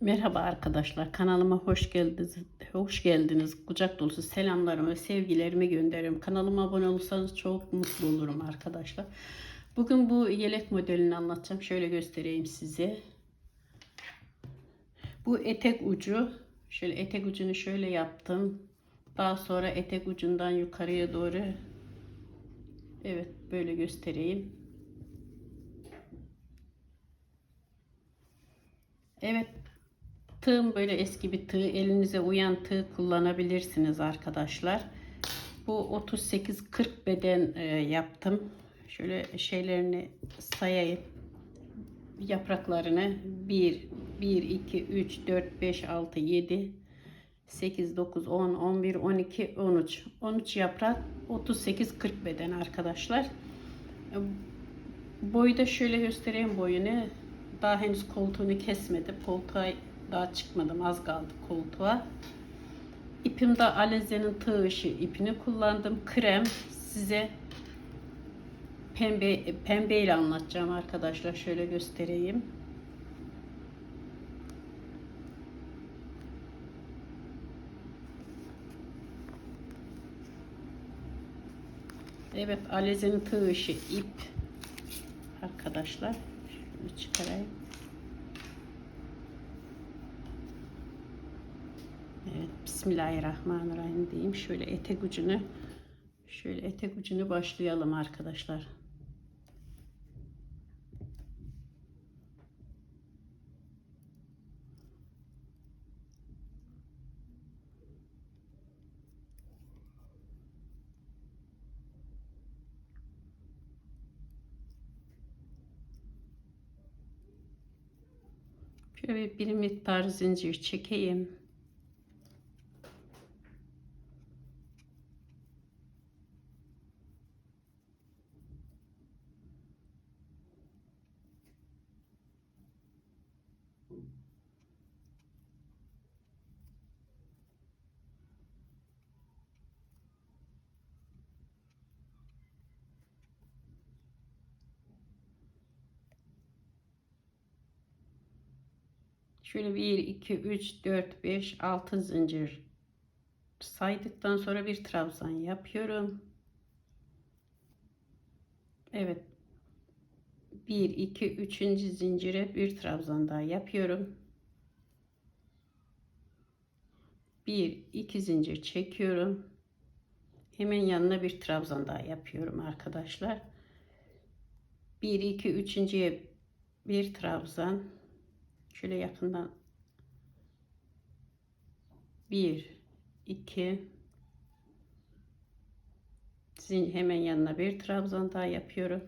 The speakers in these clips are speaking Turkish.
Merhaba arkadaşlar. Kanalıma hoş geldiniz. Hoş geldiniz. Kucak dolusu selamlarımı sevgilerimi gönderiyorum. Kanalıma abone olursanız çok mutlu olurum arkadaşlar. Bugün bu yelek modelini anlatacağım. Şöyle göstereyim size. Bu etek ucu. Şöyle etek ucunu şöyle yaptım. Daha sonra etek ucundan yukarıya doğru Evet böyle göstereyim. Evet tığım böyle eski bir tığ elinize uyan tığ kullanabilirsiniz arkadaşlar. Bu 38-40 beden e, yaptım. Şöyle şeylerini sayayım. Yapraklarını 1, 1, 2, 3, 4, 5, 6, 7, 8, 9, 10, 11, 12, 13. 13 yaprak 38-40 beden arkadaşlar. Boyu da şöyle göstereyim boyunu. Daha henüz koltuğunu kesmedim. Koltuğa daha çıkmadım. Az kaldı koltuğa. İpim de Aleze'nin tığ ışığı ipini kullandım. Krem size pembe pembe ile anlatacağım arkadaşlar. Şöyle göstereyim. Evet Aleze'nin tığ ışığı ip arkadaşlar. Şunu çıkarayım. Bismillahirrahmanirrahim diyeyim. Şöyle etek ucunu şöyle etek ucunu başlayalım arkadaşlar. Şöyle bir miktar zincir çekeyim. Şöyle 1, 2, 3, 4, 5, 6 zincir saydıktan sonra bir trabzan yapıyorum. Evet. 1, 2, 3. zincire bir trabzan daha yapıyorum. 1, 2 zincir çekiyorum. Hemen yanına bir trabzan daha yapıyorum arkadaşlar. 1, 2, 3.ye bir trabzan Şöyle yakından. Bir, iki, sizin hemen yanına bir trabzan daha yapıyorum.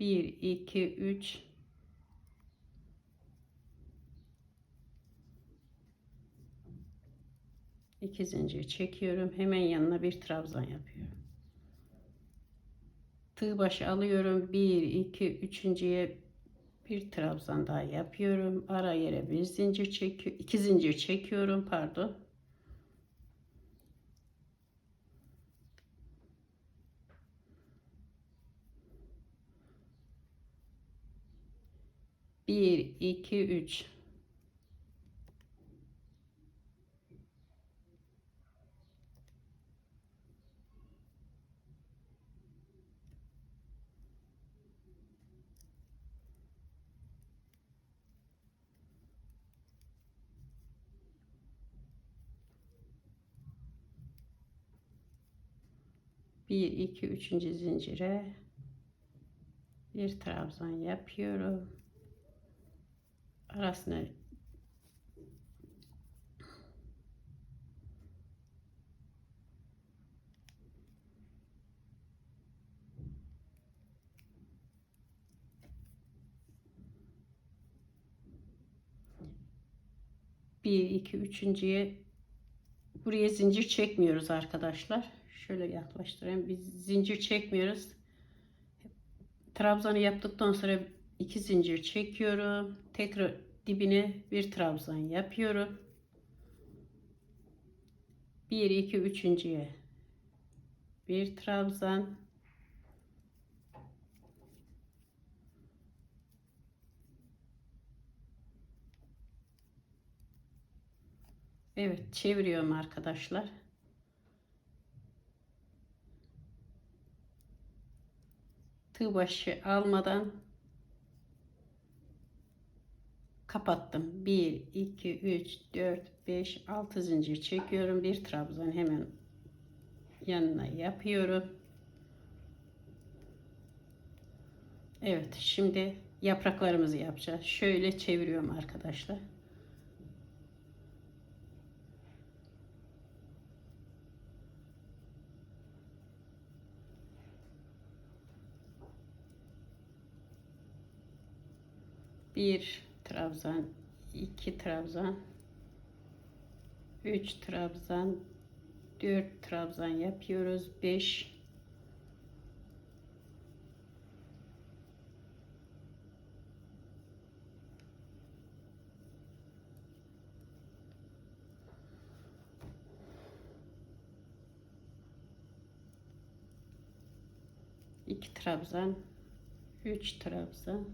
Bir, iki, üç, iki zincir çekiyorum. Hemen yanına bir trabzan yapıyorum tığ başı alıyorum. 1 2 üçüncüye bir trabzan daha yapıyorum. Ara yere bir zincir çekiyor iki zincir çekiyorum pardon. Bir iki üç 1 2 3. zincire bir trabzan yapıyorum. Arasına bir iki üçüncüye buraya zincir çekmiyoruz arkadaşlar Şöyle yaklaştırayım. Biz zincir çekmiyoruz. Trabzanı yaptıktan sonra iki zincir çekiyorum. Tekrar dibine bir trabzan yapıyorum. 1 2 3.ye bir trabzan Evet çeviriyorum arkadaşlar. Tığ başı almadan kapattım. 1, 2, 3, 4, 5, 6 zincir çekiyorum. Bir trabzan hemen yanına yapıyorum. Evet şimdi yapraklarımızı yapacağız. Şöyle çeviriyorum arkadaşlar. Bir trabzan, iki trabzan, üç trabzan, dört trabzan yapıyoruz. Beş, iki trabzan, üç trabzan,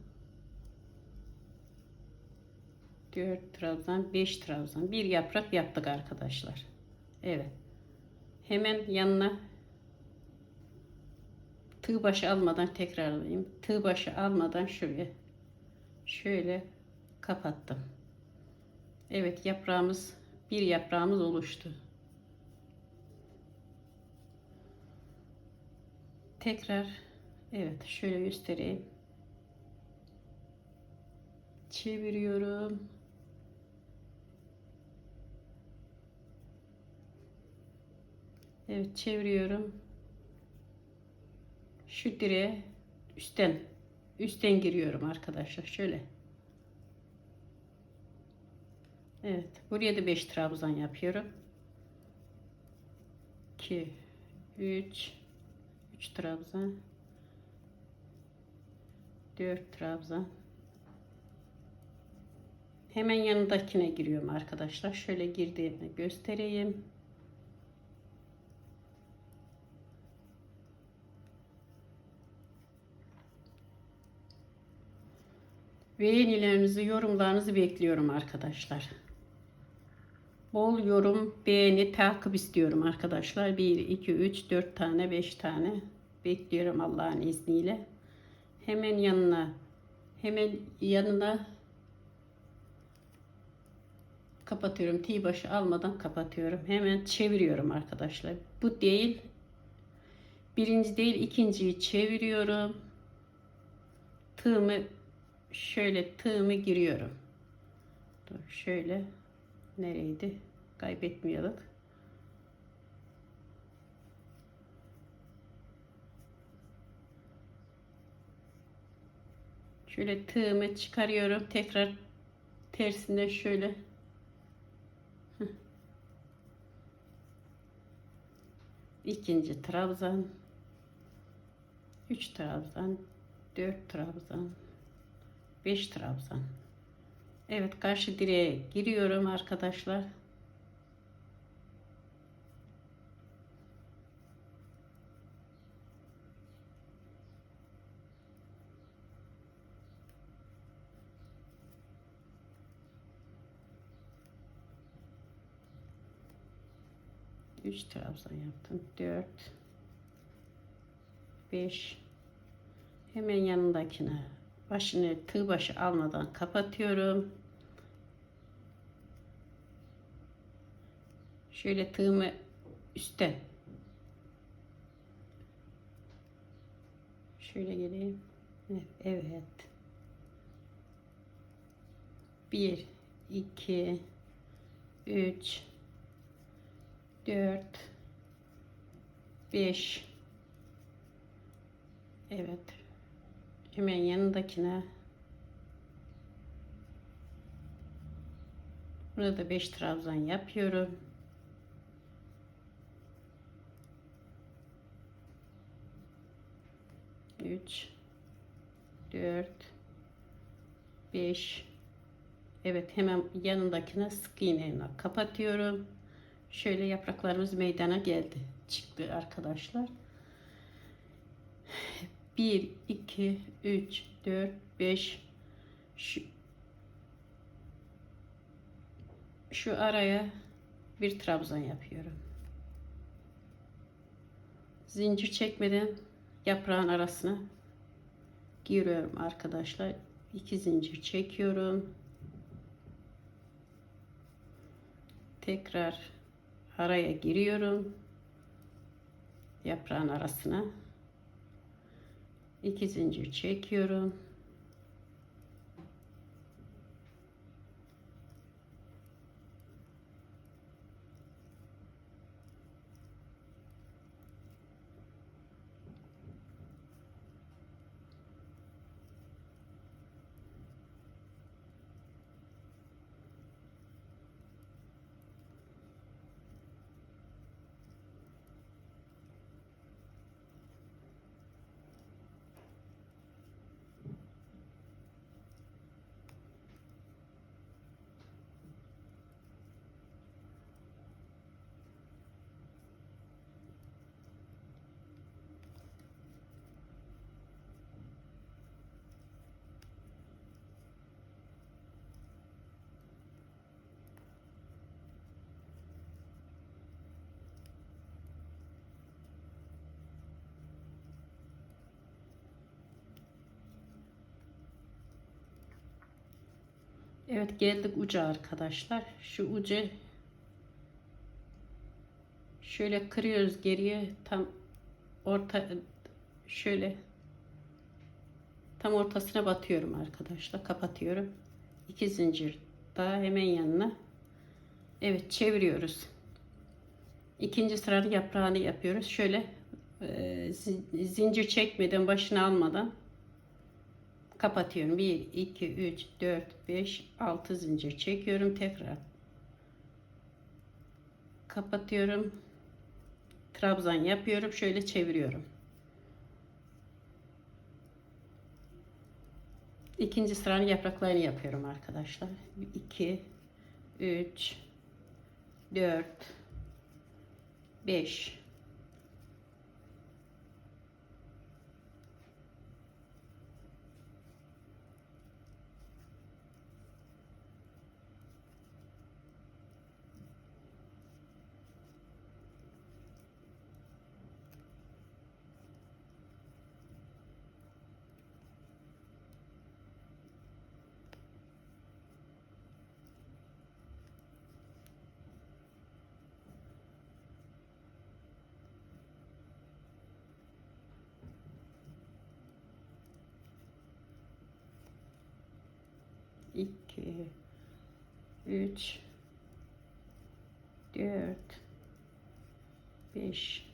4 trabzan, 5 trabzan. Bir yaprak yaptık arkadaşlar. Evet. Hemen yanına tığ başı almadan tekrarlayayım. Tığ başı almadan şuraya şöyle kapattım. Evet yaprağımız bir yaprağımız oluştu. Tekrar evet şöyle göstereyim. Çeviriyorum. Evet çeviriyorum. Şu direğe üstten üstten giriyorum arkadaşlar şöyle. Evet buraya da 5 trabzan yapıyorum. 2 3 3 trabzan 4 trabzan hemen yanındakine giriyorum arkadaşlar şöyle girdiğimi göstereyim Beğenilerinizi, yorumlarınızı bekliyorum arkadaşlar. Bol yorum, beğeni, takip istiyorum arkadaşlar. 1, 2, 3, 4 tane, 5 tane bekliyorum Allah'ın izniyle. Hemen yanına, hemen yanına kapatıyorum. Tığ başı almadan kapatıyorum. Hemen çeviriyorum arkadaşlar. Bu değil. Birinci değil, ikinciyi çeviriyorum. Tığımı şöyle tığımı giriyorum. Dur şöyle nereydi? Kaybetmeyelim. Şöyle tığımı çıkarıyorum. Tekrar tersine şöyle ikinci trabzan 3 trabzan 4 trabzan 5 trabzan. Evet karşı direğe giriyorum arkadaşlar. Üç trabzan yaptım. Dört. Beş. Hemen yanındakine başını tığ başı almadan kapatıyorum. Şöyle tığımı üstten şöyle geleyim. Evet. Bir, iki, üç, dört, beş. Evet. Hemen yanındakine Burada 5 trabzan yapıyorum. Üç, dört, beş. Evet hemen yanındakine sık iğneyle kapatıyorum. Şöyle yapraklarımız meydana geldi. Çıktı arkadaşlar. 1, 2, 3, 4, 5 şu, şu araya bir trabzan yapıyorum. Zincir çekmeden yaprağın arasına giriyorum arkadaşlar. İki zincir çekiyorum. Tekrar araya giriyorum. Yaprağın arasına. İki zincir çekiyorum. Evet geldik uca arkadaşlar. Şu ucu şöyle kırıyoruz geriye tam orta şöyle tam ortasına batıyorum arkadaşlar. Kapatıyorum. İki zincir daha hemen yanına. Evet çeviriyoruz. İkinci sıranın yaprağını yapıyoruz. Şöyle e, zincir çekmeden başını almadan kapatıyorum. 1, 2, 3, 4, 5, 6 zincir çekiyorum. Tekrar kapatıyorum. Trabzan yapıyorum. Şöyle çeviriyorum. İkinci sıranın yapraklarını yapıyorum arkadaşlar. 2, 3, 4, 5, 2 3 4 5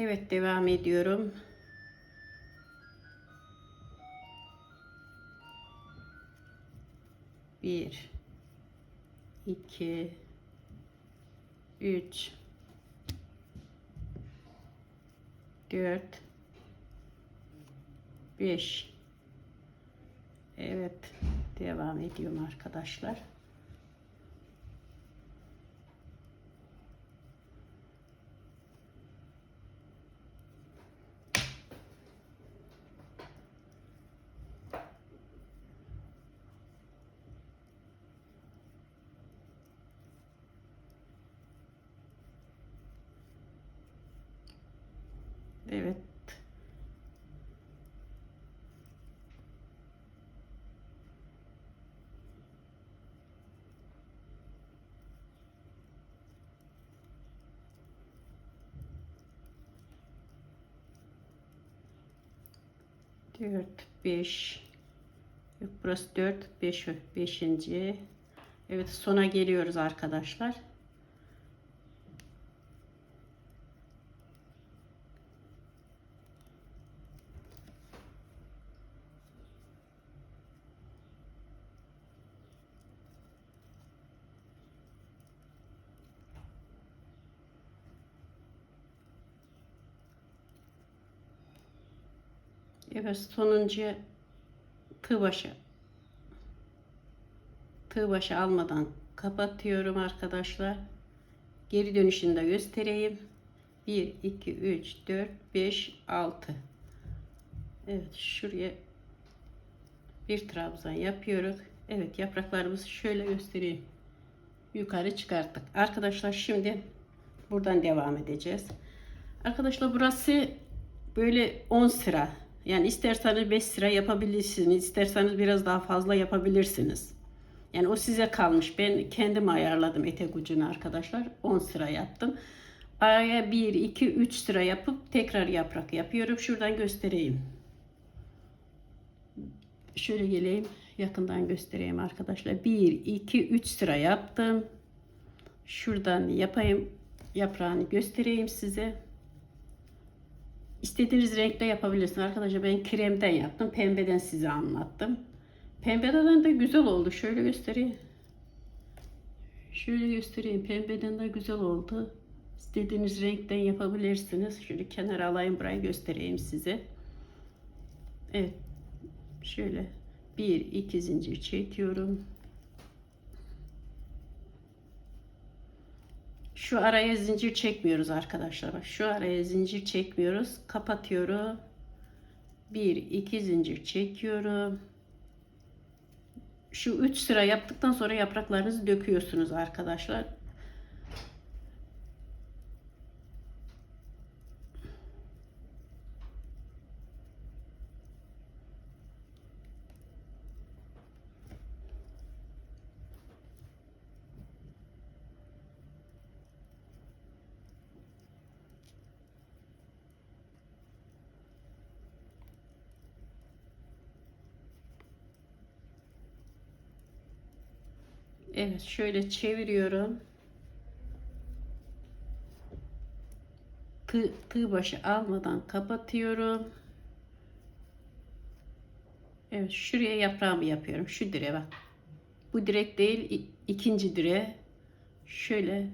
Evet devam ediyorum. Bir, iki, üç, dört, beş. Evet devam ediyorum arkadaşlar. Evet. Dört, beş. Burası dört, beş, beşinci. Evet sona geliyoruz arkadaşlar. Evet sonuncu tığ başı tığ başı almadan kapatıyorum arkadaşlar. Geri dönüşünü de göstereyim. 1 2 3 4 5 6 Evet şuraya bir trabzan yapıyoruz. Evet yapraklarımızı şöyle göstereyim. Yukarı çıkarttık. Arkadaşlar şimdi buradan devam edeceğiz. Arkadaşlar burası böyle 10 sıra. Yani isterseniz 5 sıra yapabilirsiniz. isterseniz biraz daha fazla yapabilirsiniz. Yani o size kalmış. Ben kendim ayarladım etek ucunu arkadaşlar. 10 sıra yaptım. Araya 1, 2, 3 sıra yapıp tekrar yaprak yapıyorum. Şuradan göstereyim. Şöyle geleyim. Yakından göstereyim arkadaşlar. 1, 2, 3 sıra yaptım. Şuradan yapayım. Yaprağını göstereyim size. İstediğiniz renkte yapabilirsiniz. Arkadaşlar ben kremden yaptım. Pembeden size anlattım. Pembeden de güzel oldu. Şöyle göstereyim. Şöyle göstereyim. Pembeden de güzel oldu. İstediğiniz renkten yapabilirsiniz. Şöyle kenara alayım burayı göstereyim size. Evet. Şöyle bir iki zincir çekiyorum. Şu araya zincir çekmiyoruz arkadaşlar. Bak şu araya zincir çekmiyoruz. Kapatıyorum. Bir iki zincir çekiyorum. Şu üç sıra yaptıktan sonra yapraklarınızı döküyorsunuz arkadaşlar. Evet şöyle çeviriyorum. Tığ, tığ başı almadan kapatıyorum. Evet şuraya yaprağımı yapıyorum. Şu direğe bak. Bu direk değil ikinci direğe. Şöyle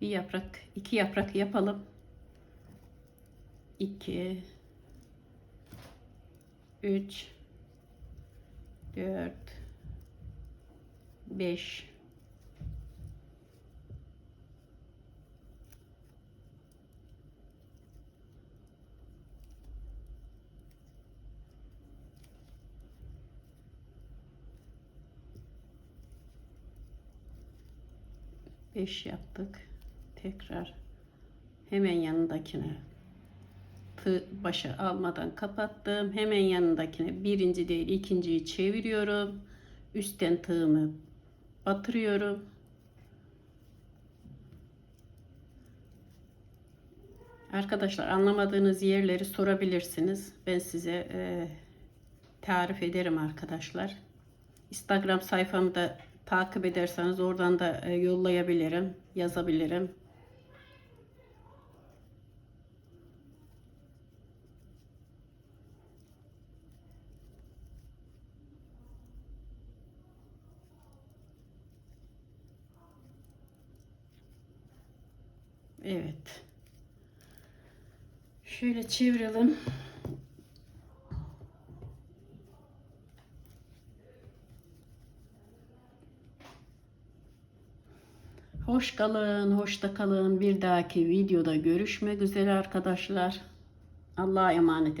bir yaprak, iki yaprak yapalım. 2 3 4 5 5 yaptık. Tekrar hemen yanındakine tığ başı almadan kapattım. Hemen yanındakine birinci değil ikinciyi çeviriyorum. Üstten tığımı batırıyorum. Arkadaşlar anlamadığınız yerleri sorabilirsiniz. Ben size e, tarif ederim arkadaşlar. Instagram sayfamı da takip ederseniz oradan da e, yollayabilirim, yazabilirim. Evet. Şöyle çevirelim. Hoş kalın, hoşta kalın. Bir dahaki videoda görüşmek üzere arkadaşlar. Allah'a emanet edin.